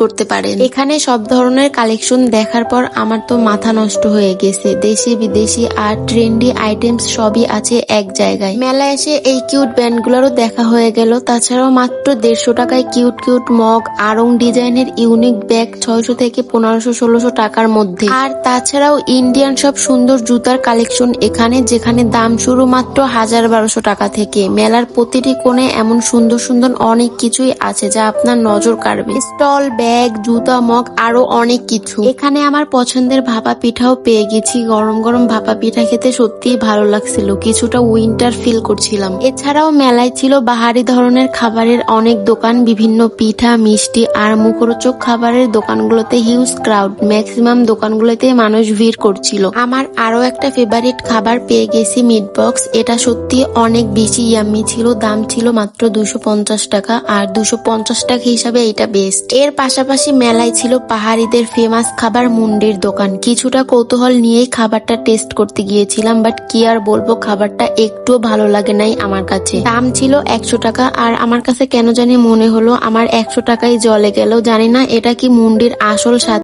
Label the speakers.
Speaker 1: করতে পারেন। এখানে সব ধরনের কালেকশন দেখার পর আমার তো মাথা নষ্ট হয়ে গেছে। দেশি, বিদেশি আর ট্রেন্ডি আইটেমস সবই আছে এক জায়গায়। মেলায় এসে এই কিউট ব্যান্ড ব্যান্ডগুলোরও দেখা হয়ে গেল। তাছাড়াও মাত্র দেড়শো টাকায় কিউট কিউট মগ আরং ডিজাইনের ইউনিক ব্যাগ ছয়শো থেকে পনেরোশো, ষোলোশো টাকার মধ্যে। আর তাছাড়াও ইন্ডিয়ান সব সুন্দর জুতার কালেকশন এখানে, যেখানে দাম শুরু মাত্র হাজার বারোশো টাকা থেকে। মেলার প্রতিটি কোণে এমন সুন্দর সুন্দর অনেক কিছুই আছে যা আপনার নজর কাড়বে। স্টল ব্যাগ, জুতা, মগ, আরও অনেক কিছু। এখানে আমার পছন্দের ভাপা পিঠাও পেয়ে গেছি। গরম গরম ভাপা পিঠা খেতে সত্যিই ভালো লাগছিল। কিছুটা উইন্টার ফিল করছিলাম। এছাড়াও মেলায় ছিল বাহারি ধরনের খাবারের অনেক দোকান, বিভিন্ন পিঠা, মিষ্টি আর মুখরোচক খাবারের দোকানগুলোতে হিউজ ক্রাউড ম্যাক্সিমাম দোকানগুলোতে মানুষ ভিড় করছিল। আমার আরও একটা ফেভারিট খাবার পেয়ে গেছি মিট বক্স এটা সত্যি অনেক বেশি ইয়াম্মি ছিল। দাম ছিল মাত্র দুশো টাকা আর দুশো টাকা হিসাবে এটা বেস্ট এর পাশাপাশি মেলায় ছিল পাহাড়িদের ফেমাস খাবার মুন্ডির দোকান। কিছুটা কৌতূহল নিয়েই খাবারটা টেস্ট করতে গিয়েছিলাম বাট কি আর বলব, খাবারটা একটুও ভালো লাগে নাই আমার কাছে। দাম ছিল একশো টাকা, আর আমার কাছে কেন জানি মনে হলো আমার একশো টাকাই জলে গেল, জানি না এটা কি মুন্ডির আসল স্বাদ।